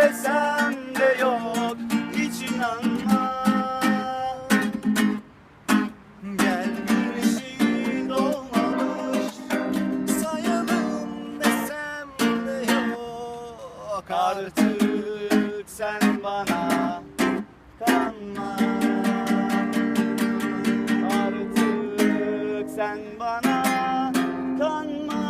desem de yok hiç inanma. Gel güneşi doğmamış sayalım desem de yok. Artık sen bana kanma. Artık sen bana kanma.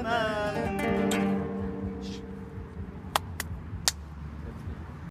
man